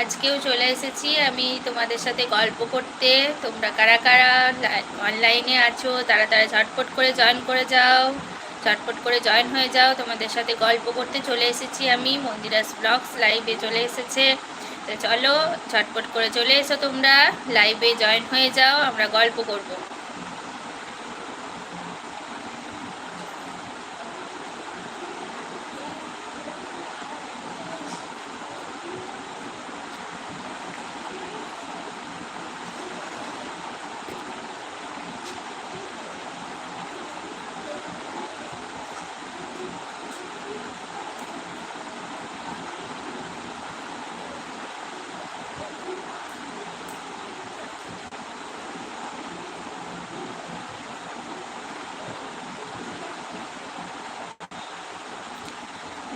আজকেও চলে এসেছি। আমি তোমাদের সাথে গল্প করতে। তোমরা কারা কারা অনলাইনে আছো, তারা তারা ঝটপট করে জয়েন করে যাও। ঝটপট করে জয়েন হয়ে যাও। তোমাদের সাথে গল্প করতে চলে এসেছি আমি। মন্দিরাস ব্লগস লাইভে চলে এসেছে। তো চলো, ঝটপট করে চলে এসো তোমরা। লাইভে জয়েন হয়ে যাও, আমরা গল্প করব।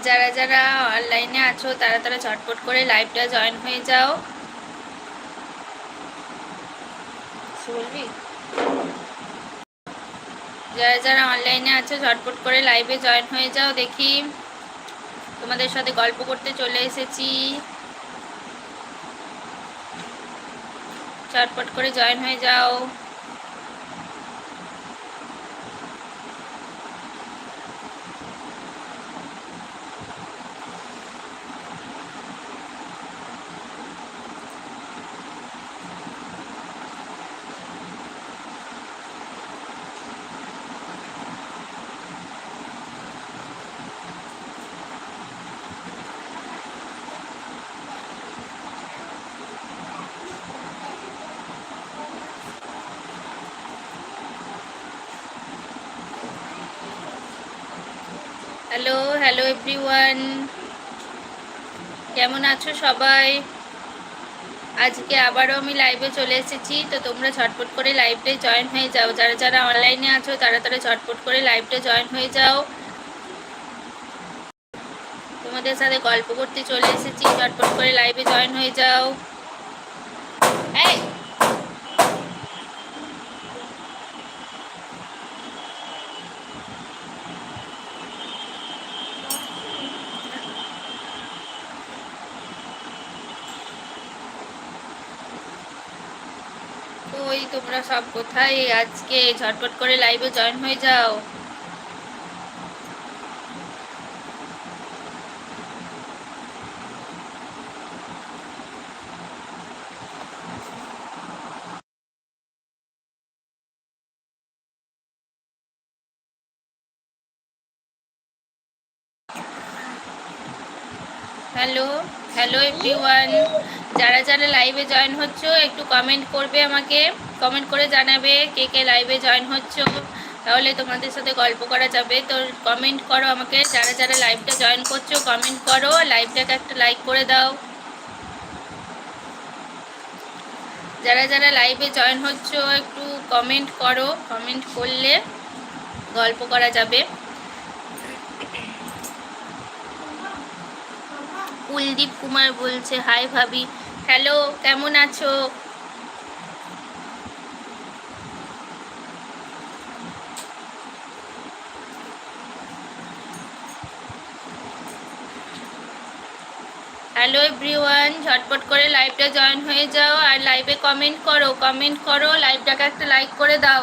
যারা যারা অনলাইনে আছো, তারা তারা ঝটপট করে লাইভটা জয়েন হয়ে যাও। যারা যারা অনলাইনে আছো ঝটপট করে লাইভে জয়েন হয়ে যাও, দেখি তোমাদের সাথে গল্প করতে চলে এসেছি। ঝটপট করে জয়েন হয়ে যাও। হ্যালো হ্যালো এভরিওয়ান কেমন আছো সবাই? আজকে আবারও আমি লাইভে চলে এসেছি। তো তোমরা ঝটপট করে লাইভে জয়েন হয়ে যাও। যারা যারা অনলাইনে আছো, তারা তারা ঝটপট করে লাইভে জয়েন হয়ে যাও। তোমাদের সাথে গল্প করতে চলে এসেছি। ঝটপট করে লাইভে জয়েন হয়ে যাও এই ওই তোমরা সব কোথায়? আজকে ঝটপট করে লাইভে জয়েন হয়ে যাও। হ্যালো হ্যালো এভরিওয়ান যারা যারা লাইভে জয়েন হচ্ছ, একটু কমেন্ট করবে আমাকে। কমেন্ট করে জানাবে কে কে লাইভে জয়েন হচ্ছ। তাহলে তোমাদের সাথে গল্প করা যাবে। তো কমেন্ট করো আমাকে। যারা যারা লাইভটা জয়েন করছ কমেন্ট করো। লাইভটাকে একটা লাইক করে দাও। যারা যারা লাইভে জয়েন হচ্ছ, একটু কমেন্ট করো। কমেন্ট করলে গল্প করা যাবে। কুলদীপ কুমার বলছে হাই ভাবি। হ্যালো, কেমন আছো? হ্যালো এভরিওয়ান, ঝটপট করে লাইভটা জয়েন হয়ে যাও আর লাইভে কমেন্ট করো। কমেন্ট করো লাইভটাকে একটা লাইক করে দাও।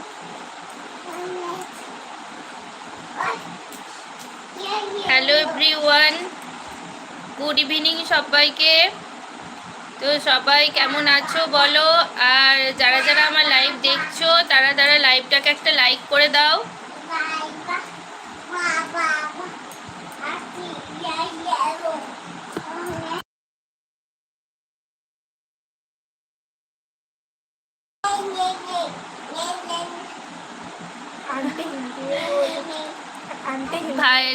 এভরিওয়ান গুড ইভিনিং সবাইকে। তো সবাই কেমন আছো বলো? আর যারা যারা আমার লাইভ দেখছ, তারা তারা লাইভটাকে একটা লাইক করে দাও।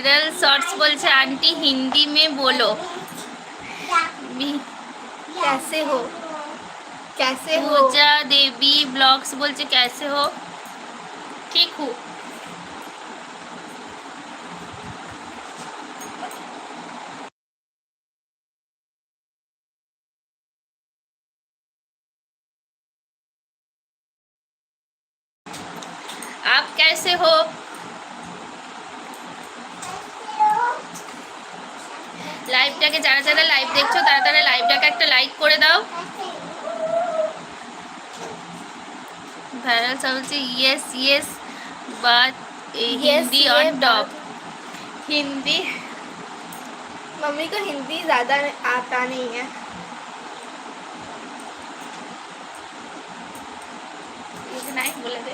वायरल शॉर्ट्स बोल से आंटी, हिंदी में बोलो. कैसे हो? कैसे हो? पूजा देवी ब्लॉग्स बोल से कैसे हो? ठीक हूँ। आप कैसे हो? লাইভটাকে যারা যারা লাইভ দেখছো তারা তারা লাইভটাকে একটা লাইক করে দাও ভাইরাল চলছে yes yes but Yes, Hindi ये অন बात- टॉप हिंदी मम्मी को हिंदी ज़्यादा आता नहीं है नहीं बोले दे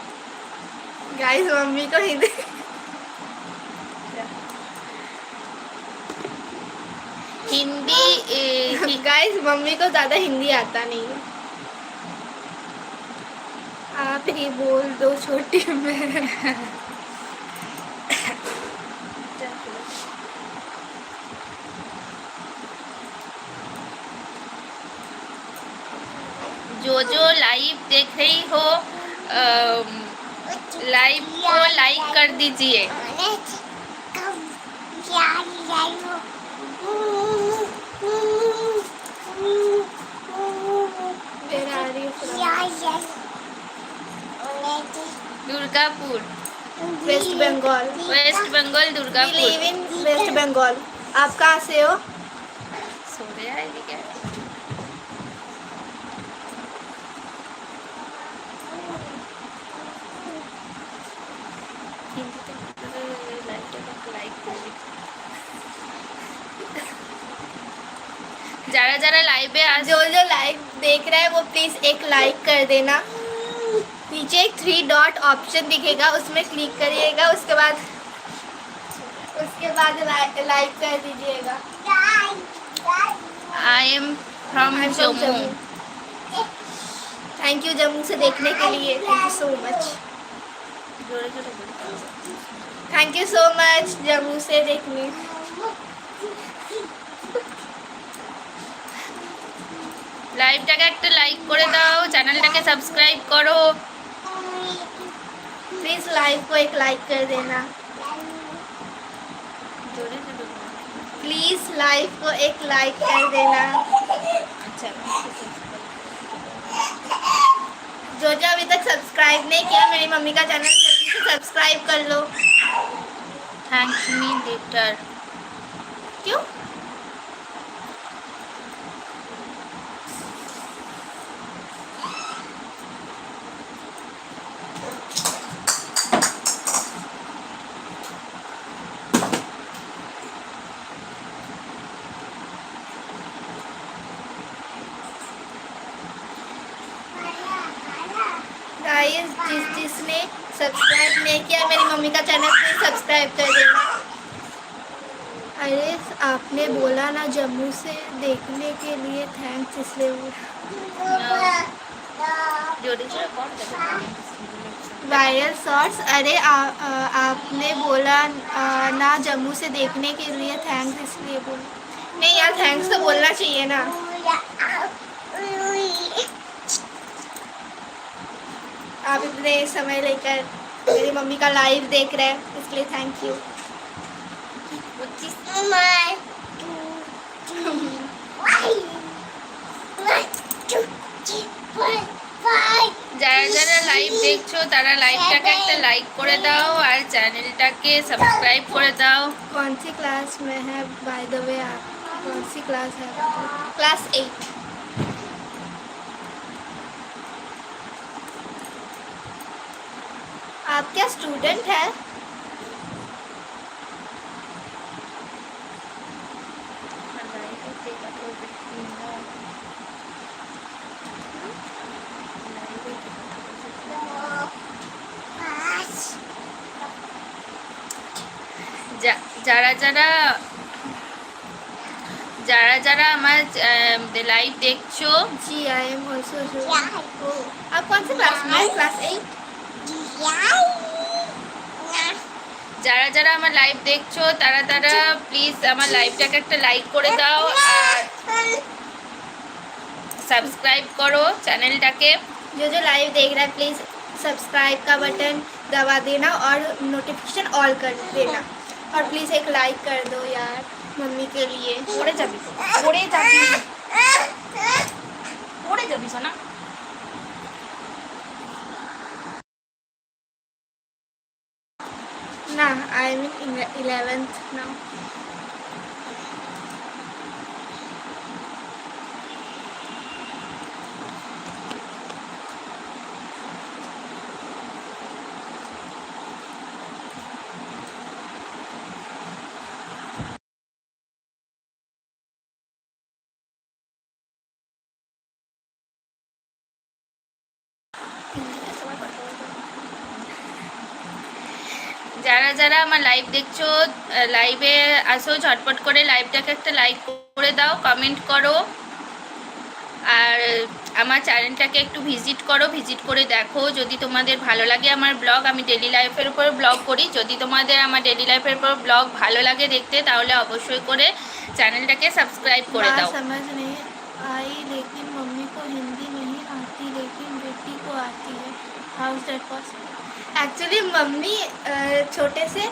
गाइस मम्मी को हिंदी हिंदी गाइस मम्मी को ज़्यादा हिंदी आता नहीं है। आप ही बोल दो छोटी में जो जो लाइव देख रही हो लाइव को लाइक कर दीजिए Where are you from? Durgapur. West Bengal West Bengal Durgapur. West Bengal आप कहाँ से हो? जरा जरा लाइव पे आज। जो जो लाइव देख रहा है वो प्लीज़ एक लाइक कर देना। नीचे एक थ्री डॉट ऑप्शन दिखेगा उसमें क्लिक करिएगा उसके बाद उसके बाद लाइक कर दीजिएगा I am from I'm from Jammu Jammu thank you Jammu से देखने के लिए थैंक यू सो मच जोरे जोरे बोलो। Thank you so much Jammu से देखने লাইভটাকে একটা লাইক করে দাও চ্যানেলটাকে সাবস্ক্রাইব করো प्लीज़ लाइव को एक लाइक कर देना। प्लीज़ लाइव को एक लाइक कर देना। अच्छा जो जो अभी तक सब्सक्राइब नहीं किया मेरी मम्मी का चैनल जल्दी से सब्सक्राइब कर लो। थैंक मी लेटर क्यों गाइस जिस जिसने सब्सक्राइब नहीं किया मेरी मम्मी का चैनल प्लीज़ सब्सक्राइब कर देना। अरे आपने बोला ना जम्मू से देखने के लिए थैंक्स इसलिए। वायरल शॉर्ट्स अरे आ, आ, आपने बोला आ, ना जम्मू से देखने के लिए थैंक्स इसलिए बोला। नहीं यार थैंक्स तो बोलना चाहिए ना। आप इतने समय लेकर मेरी मम्मी का लाइव देख रहे हैं इसलिए थैंक यू যারা যারা লাইভ দেখছো তারা লাইভটাকে একটা লাইক করে দাও আর চ্যানেলটাকে সাবস্ক্রাইব করে দাও कौन सी क्लास में है बाय द वे आप कौन सी क्लास है क्लास एट आप क्या स्टूडेंट है যা- যারা যারা যারা যারা আমার লাইভ দেখছো जी आई एम ऑल्सो आप कौन सी क्लास में क्लास एट যারা যারা আমার লাইভ দেখছো তারা তারা প্লিজ আমার লাইভটাকে একটা লাইক করে দাও আর সাবস্ক্রাইব করো চ্যানেলটাকে जो जो लाइव देख रहा है प्लीज़ सब्सक्राइब का बटन दबा देना और नोटिफिकेशन ऑल कर देना और प्लीज़ एक लाइक कर दो यार मम्मी के लिए পড়ে যাবি তো পড়ে যাবি পড়ে যাবি No, I am in 11th now. যারা যারা আমার লাইভ দেখছো লাইভে আসো ঝটপট করে লাইভটাকে একটা লাইক করে দাও কমেন্ট করো আর আমার চ্যানেলটাকে একটু ভিজিট করো ভিজিট করে দেখো যদি তোমাদের ভালো লাগে আমার ব্লগ আমি ডেলি লাইফের উপর ব্লগ করি যদি তোমাদের আমার ডেলি লাইফের উপর ব্লগ ভালো লাগে দেখতে তাহলে অবশ্যই করে চ্যানেলটাকে সাবস্ক্রাইব করে बात দাও समझ नहीं आई लेकिन मम्मी को हिंदी नहीं आती लेकिन बेटी को आती है how is that possible actually mummy छोटे से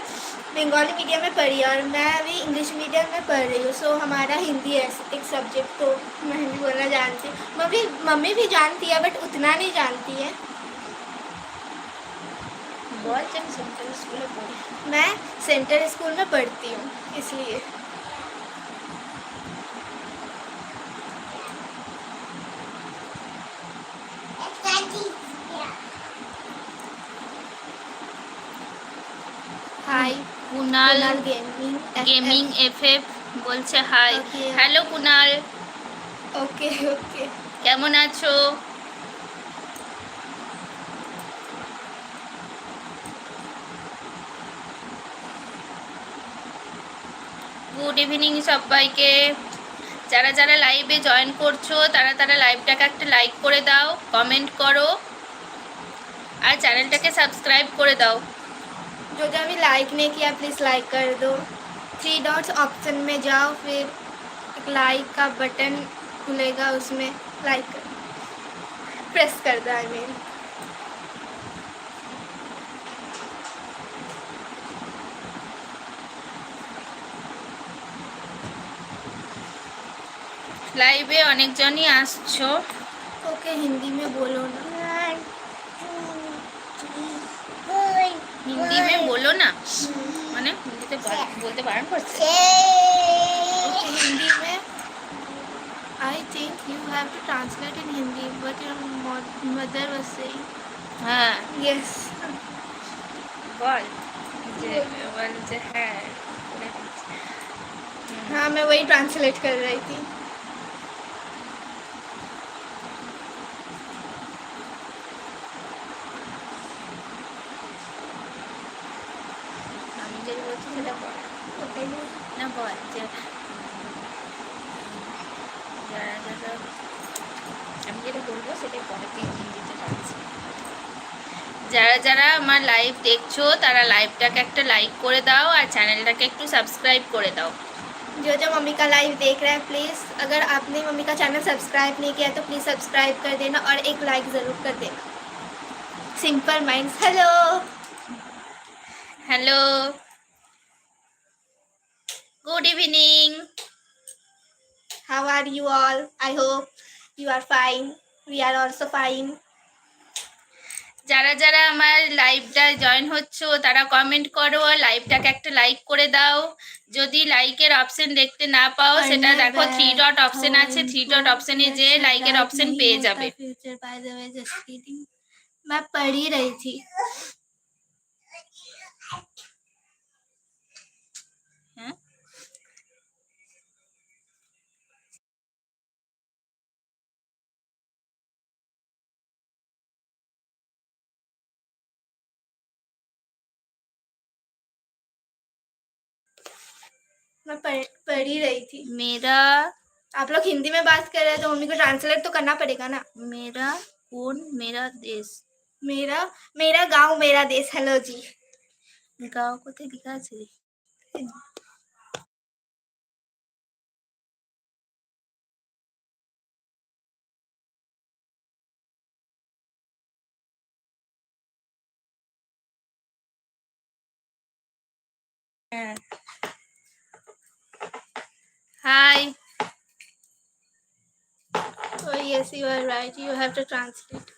बंगाली मीडियम में पढ़ी और मैं अभी इंग्लिश मीडियम में पढ़ रही हूँ सो हमारा हिंदी है एक सब्जेक्ट तो मैं हिंदी बोलना जानती। हूँ मम्मी मम्मी भी जानती है बट उतना नहीं जानती है। बहुत सेंट्रल स्कूल में पढ़ी। मैं सेंट्रल स्कूल में पढ़ती हूँ इसलिए। কুনাল গেমিং এফএফ বলছে hi. Hello Kunal. Okay okay. কেমন আছো? গুড ইভিনিং সবাইকে। যারা যারা লাইভে জয়েন করছ তারা তারা লাইভটাকে একটা লাইক করে দাও কমেন্ট করো। আর চ্যানেলটাকে সাবস্ক্রাইব করে দাও। जो जो अभी लाइक नहीं किया प्लीज़ लाइक कर दो थ्री डॉट्स ऑप्शन में जाओ फिर एक लाइक का बटन खुलेगा उसमें लाइक कर प्रेस कर दो आई मीन লাইভে অনেকজনই আসছো ओके हिंदी में बोलो ना হিন্দি মে বলো না মানে হিন্দিতে বল- বলতে বারণ করছে ओके हिंदी में I think you have to translate in Hindi but your mother was saying হ্যাঁ यस বল যে বল যে হ্যাঁ করে দিচ্ছি। হুম। हाँ मैं वही ट्रांसलेट कर रही थी যারা যারা আমার লাইভ দেখছো তারা লাইভটাকে একটা লাইক করে দাও আর চ্যানেলটাকে একটু সাবস্ক্রাইব করে দাও जो जो मम्मी का लाइव देख रहा है प्लीज़ अगर आपने मम्मी का चैनल सब्सक्राइब नहीं किया तो प्लीज़ सब्सक्राइब कर देना और एक लाइक ज़रूर कर देना simple minds hello hello good evening how are you all I hope you are fine we are also fine যারা যারা আমার লাইভটা জয়েন হচ্ছো তারা কমেন্ট করো লাইভটাকে একটা লাইক করে দাও যদি লাইকের অপশন দেখতে না পাও সেটা দেখো থ্রি ডট অপশন আছে থ্রি ডট অপশনে যে লাইকের অপশন পেয়ে যাবে future by the way just kidding मैं पढ़ ही रही थी मैं पढ़ पढ़ ही रही थी। मेरा आप लोग हिंदी में बात कर रहे हैं तो मम्मी को ट्रांसलेट तो करना पड़ेगा ना? मेरा कौन? मेरा देश। मेरा मेरा गाँव मेरा देश। हेलो जी। गाँव को तो दिखा चाहिए हाँ। Yeah. Hi. Oh yes, you are right. You have to translate.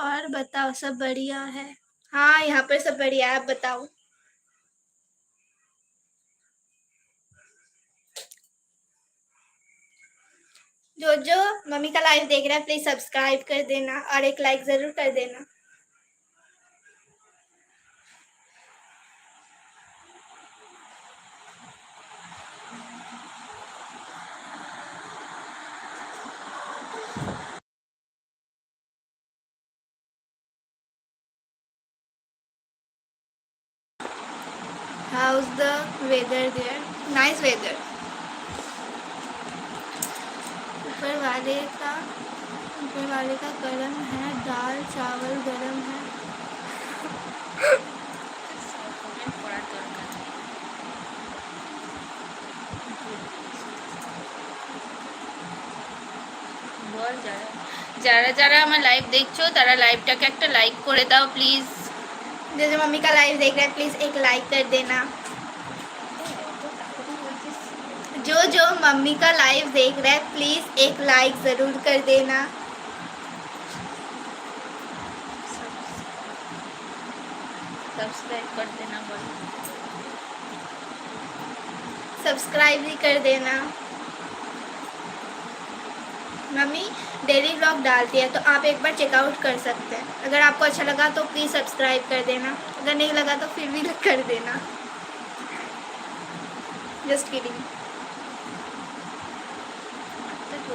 और बताओ सब बढ़िया है हाँ यहाँ पर सब बढ़िया है बताओ जो जो मम्मी का लाइव देख रहा है प्लीज़ सब्सक्राइब कर देना और एक लाइक ज़रूर कर देना Nice weather. ऊपर वाले का ऊपर वाले का गरम है दाल चावल गरम है কমেন্ট করার দরকার নেই। বল যারা যারা যারা আমার লাইভ দেখছো তারা লাইভটাকে একটা লাইক করে দাও প্লিজ जो जो मम्मी का लाइव देख रहा है प्लीज एक लाइक कर देना जो जो मम्मी का लाइव देख रहा है प्लीज़ एक लाइक ज़रूर कर देना। सब्सक्राइब कर देना सब्सक्राइब भी कर देना। मम्मी डेली व्लॉग डालती है तो आप एक बार चेकआउट कर सकते हैं। अगर आपको अच्छा लगा तो प्लीज़ सब्सक्राइब कर देना। अगर नहीं लगा तो फिर भी कर देना। Just kidding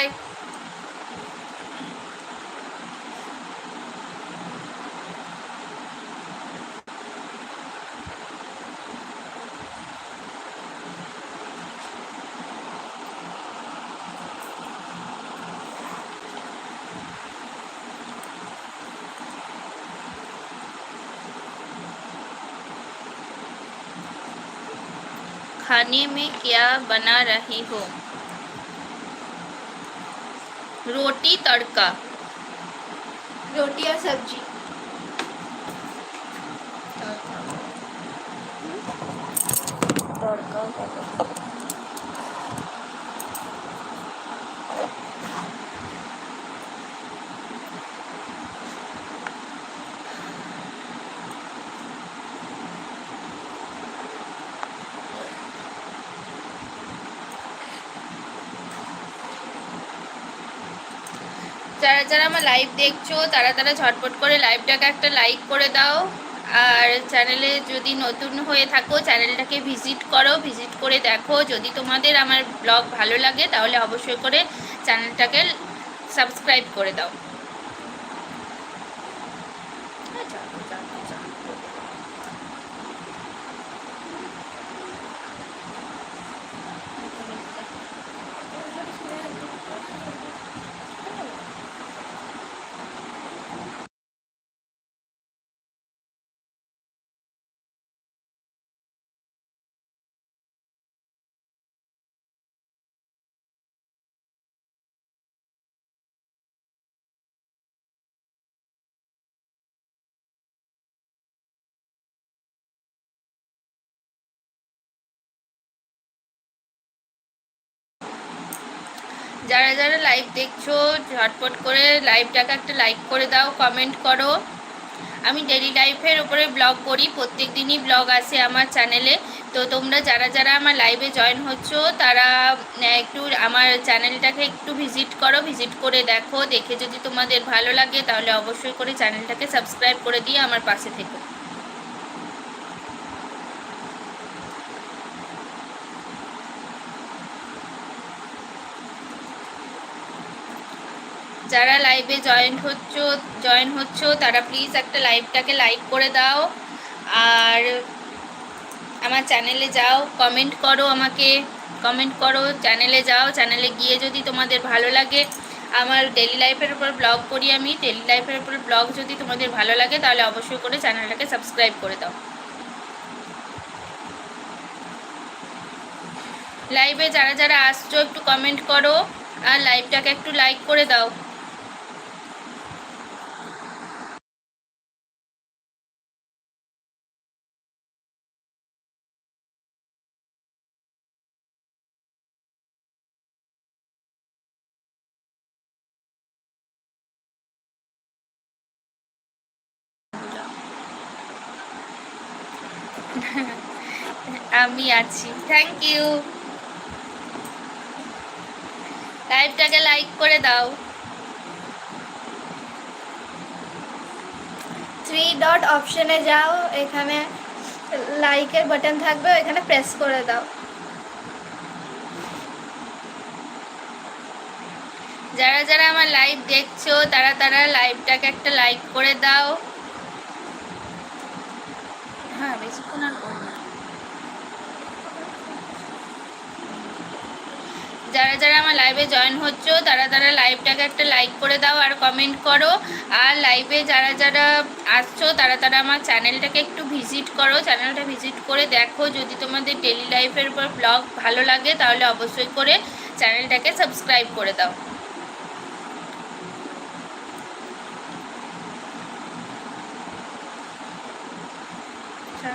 Bye. खाने में क्या बना रही हो रोटी तड़का। रोटी और सब्ज़ी। तड़का। লাইভ দেখছ, তারা তারা ঝটপট করে লাইভটাকে একটা লাইক করে দাও। আর চ্যানেলে যদি নতুন হয়ে থাকো চ্যানেলটাকে ভিজিট করো ভিজিট করে দেখো। যদি তোমাদের আমার ব্লগ ভালো লাগে, তাহলে অবশ্যই করে চ্যানেলটাকে সাবস্ক্রাইব করে দাও। যারা যারা লাইভ দেখছ, ঝটপট করে লাইভটাকে একটা লাইক করে দাও কমেন্ট করো। আমি ডেলি লাইফের উপরে ব্লগ করি প্রত্যেক দিনই ব্লগ আসে আমার চ্যানেলে তো তোমরা যারা যারা আমার লাইভে জয়েন হচ্ছ, তারা একটু আমার চ্যানেলটাকে একটু ভিজিট করো ভিজিট করে দেখো। দেখে যদি তোমাদের ভালো লাগে, তাহলে অবশ্যই করে চ্যানেলটাকে সাবস্ক্রাইব করে দিয়ে আমার পাশে থেকো। যারা লাইভে জয়েন হচ্ছ জয়েন হচ্ছ, তারা প্লিজ একটা লাইভটাকে লাইক করে দাও। আর আমার চ্যানেলে যাও কমেন্ট করো আমাকে কমেন্ট করো চ্যানেলে যাও চ্যানেলে গিয়ে যদি তোমাদের ভালো লাগে, আমার ডেলি লাইফের উপর ব্লগ করি আমি ডেলি লাইফের উপর ব্লগ যদি তোমাদের ভালো লাগে, তাহলে অবশ্যই করে চ্যানেলটাকে সাবস্ক্রাইব করে দাও। লাইভে যারা যারা আসছো, একটু কমেন্ট করো, আর লাইভটাকে একটু লাইক করে দাও। আমি আছি। থ্যাংক ইউ লাইভটাকে লাইক করে দাও। থ্রি ডট অপশনে যাও এখানে লাইকের বাটন থাকবে এখানে প্রেস করে দাও। যারা যারা আমার লাইভ দেখছ তারা তারা লাইভটাকে একটা লাইক করে দাও। হ্যাঁ বেশিক্ষণ আর করব। যারা যারা আমার লাইভে জয়েন হচ্ছো, তারা তারা লাইভটাকে একটা লাইক করে দাও আর কমেন্ট করো। আর লাইভে যারা যারা আসছো, তারা তারা আমার চ্যানেলটাকে একটু ভিজিট করো। চ্যানেলটা ভিজিট করে দেখো, যদি তোমাদের ডেলি লাইফের উপর ব্লগ ভালো লাগে, তাহলে অবশ্যই করে চ্যানেলটাকে সাবস্ক্রাইব করে দাও। হ্যালো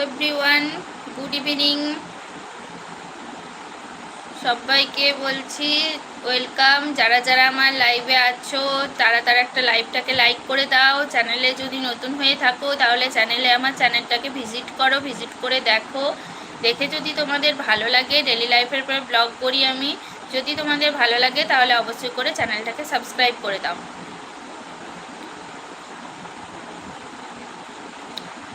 এভরিওয়ান গুড ইভিনিং সবাইকে বলছি ওয়েলকাম। যারা যারা আমার লাইভে আছো, তারা তারা একটা লাইভটাকে লাইক করে দাও। চ্যানেলে যদি নতুন হয়ে থাকো, তাহলে চ্যানেলে আমার চ্যানেলটাকে ভিজিট করো ভিজিট করে দেখো। দেখে যদি তোমাদের ভালো লাগে ডেলি লাইফের পর ব্লগ করি আমি। যদি তোমাদের ভালো লাগে, তাহলে অবশ্যই করে চ্যানেলটাকে সাবস্ক্রাইব করে দাও।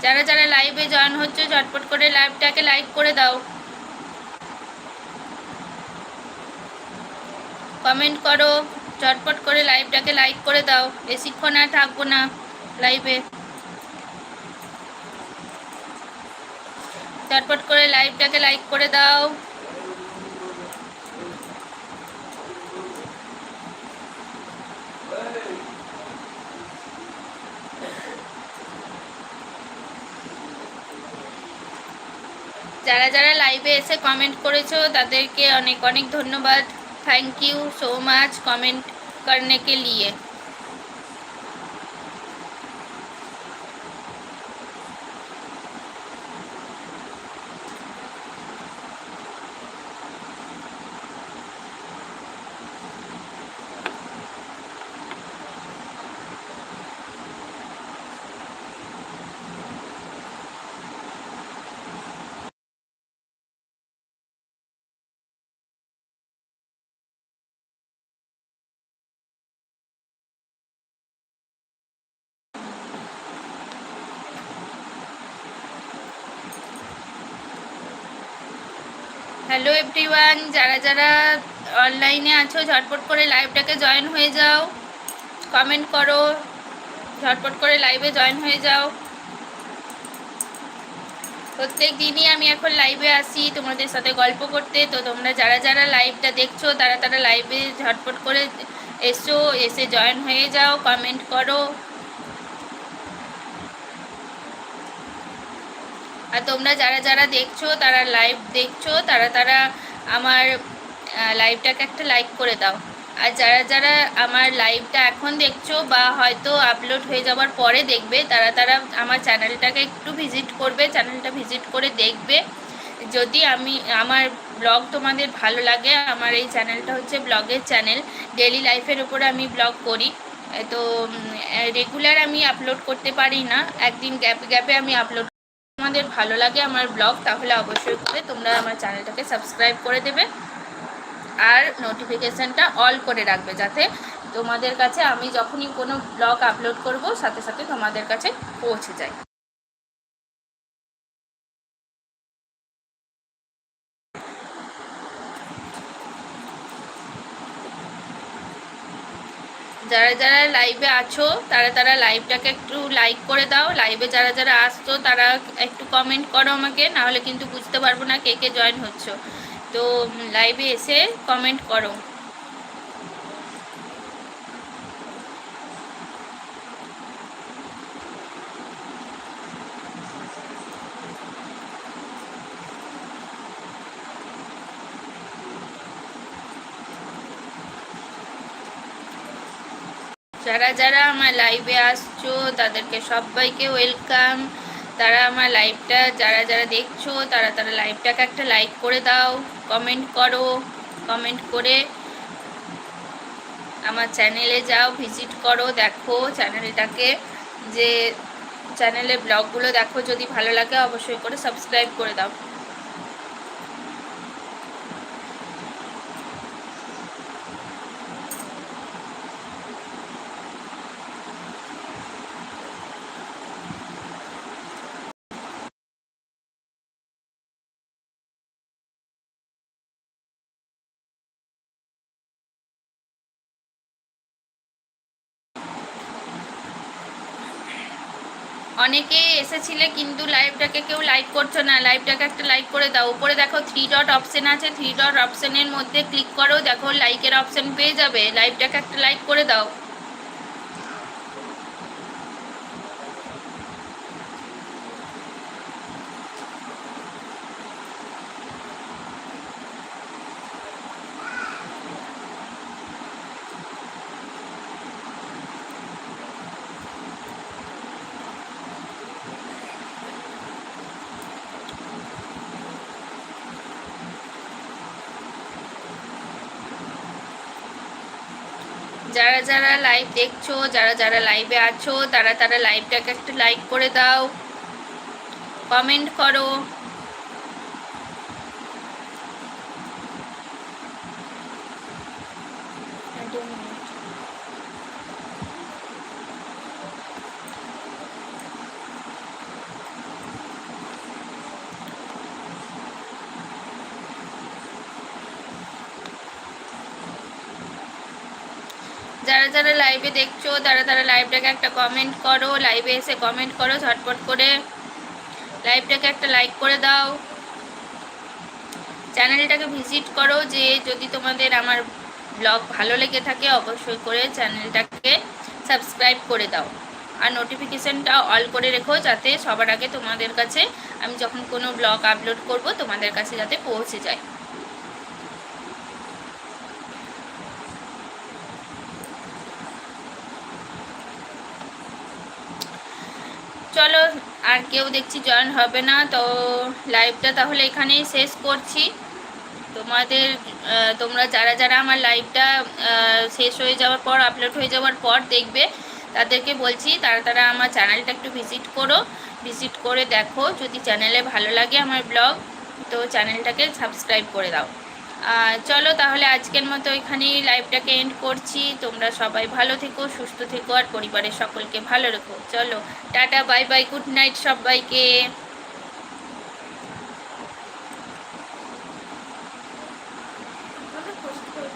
যারা যারা লাইভে জয়েন হচ্ছে, ঝটপট করে লাইভটাকে লাইক করে দাও। কমেন্ট করো। ঝটপট করে লাইভটাকে লাইক করে দাও। বেশিক্ষণ আর থাকব না লাইভে ঝটপট করে লাইভটাকে লাইক করে দাও। যারা যারা লাইভে এসে কমেন্ট করেছ, তাদেরকে অনেক অনেক ধন্যবাদ। Thank you so much comment करने के लिए। হ্যালো এভরিওয়ান, যারা যারা অনলাইনে আছো, ঝটপট করে লাইভটাকে জয়েন হয়ে যাও। কমেন্ট করো, ঝটপট করে লাইভে জয়েন হয়ে যাও। প্রত্যেক দিনই আমি এখন লাইভে আসি, তোমাদের সাথে গল্প করতে। তো তোমরা যারা যারা লাইভটা দেখছ, তারা তারা লাইভে ঝটপট করে এসো, এসে জয়েন হয়ে যাও, কমেন্ট করো। আর তোমরা যারা যারা দেখছ, তারা লাইভ দেখছ, তারা তারা আমার লাইভটাকে একটা লাইক করে দাও। আর যারা যারা আমার লাইভটা এখন দেখছ বা হয়তো আপলোড হয়ে যাওয়ার পরে দেখবে, তারা তারা আমার চ্যানেলটাকে একটু ভিজিট করবে চ্যানেলটা ভিজিট করে দেখবে। যদি আমি, আমার ব্লগ তোমাদের ভালো লাগে, আমার এই চ্যানেলটা হচ্ছে ব্লগের চ্যানেল ডেলি লাইফের উপরে আমি ব্লগ করি। তো রেগুলার আমি আপলোড করতে পারি না। একদিন গ্যাপে গ্যাপে আমি আপলোড তোমাদের ভালো লাগে আমার ব্লগ, তাহলে অবশ্যই করে তোমরা আমার চ্যানেলটাকে সাবস্ক্রাইব করে দেবে আর নোটিফিকেশানটা অল করে রাখবে যাতে তোমাদের কাছে আমি যখনই কোনো ব্লগ আপলোড করব, সাথে সাথে তোমাদের কাছে পৌঁছে যায়। যারা যারা লাইভে আছো, তারা তারা লাইভটাকে একটু লাইক করে দাও। লাইভে যারা যারা আসছো, তারা একটু কমেন্ট করো আমাকে, নাহলে কিন্তু বুঝতে পারব না কে কে জয়েন হচ্ছ। তো লাইভে এসে কমেন্ট করো। যারা যারা আমার লাইভে আসছো, তাদেরকে সবাইকে ওয়েলকাম তারা আমার লাইভটা যারা যারা দেখছ, তারা তারা লাইভটাকে একটা লাইক করে দাও কমেন্ট করো কমেন্ট করে আমার চ্যানেলে যাও ভিজিট করো, দেখো চ্যানেলটাকে যে চ্যানেলের ব্লগগুলো দেখো, যদি ভালো লাগে অবশ্যই করে সাবস্ক্রাইব করে দাও। অনেকে এসেছিলে, কিন্তু লাইভটাকে কেউ লাইক করছ না। লাইভটাকে একটা লাইক করে দাও। উপরে দেখো থ্রি ডট অপশন আছে। থ্রি ডট অপশানের মধ্যে ক্লিক করো। দেখো লাইকের অপশান পেয়ে যাবে। লাইভটাকে একটা লাইক করে দাও। যারা যারা লাইভ দেখছ, যারা যারা লাইভে আছো, তারা তারা লাইভটাকে একটা লাইক করে দাও। কমেন্ট করো যারা যারা লাইভে দেখছ, তারা তারা লাইভটাকে একটা কমেন্ট করো লাইভে এসে কমেন্ট করো, ঝটপট করে লাইভটাকে একটা লাইক করে দাও। চ্যানেলটাকে ভিজিট করো যে যদি তোমাদের আমার ব্লগ ভালো লেগে থাকে, অবশ্যই করে চ্যানেলটাকে সাবস্ক্রাইব করে দাও। আর নোটিফিকেশানটা অল করে রেখো যাতে সবার আগে তোমাদের কাছে আমি যখন কোনো ব্লগ আপলোড করব, তোমাদের কাছে যাতে পৌঁছে যায় চলো আর কেউ দেখছি জয়েন হবে না, তো লাইভটা তাহলে এখানেই শেষ করছি। তোমাদের তোমরা যারা যারা আমার লাইভটা শেষ হয়ে যাওয়ার পর আপলোড হয়ে যাওয়ার পর দেখবে, তাদেরকে বলছি, তারা তারা আমার চ্যানেলটা একটু ভিজিট করো। ভিজিট করে দেখো, যদি চ্যানেলে ভালো লাগে আমার ব্লগ তো চ্যানেলটাকে সাবস্ক্রাইব করে দাও। চলো তাহলে আজকের মতো এখানেই লাইভটাকে এন্ড করছি। তোমরা সবাই ভালো থেকো, সুস্থ থেকো, আর পরিবারের সকলকে ভালো রেখো। চলো, tata bye bye good night সবাইকে।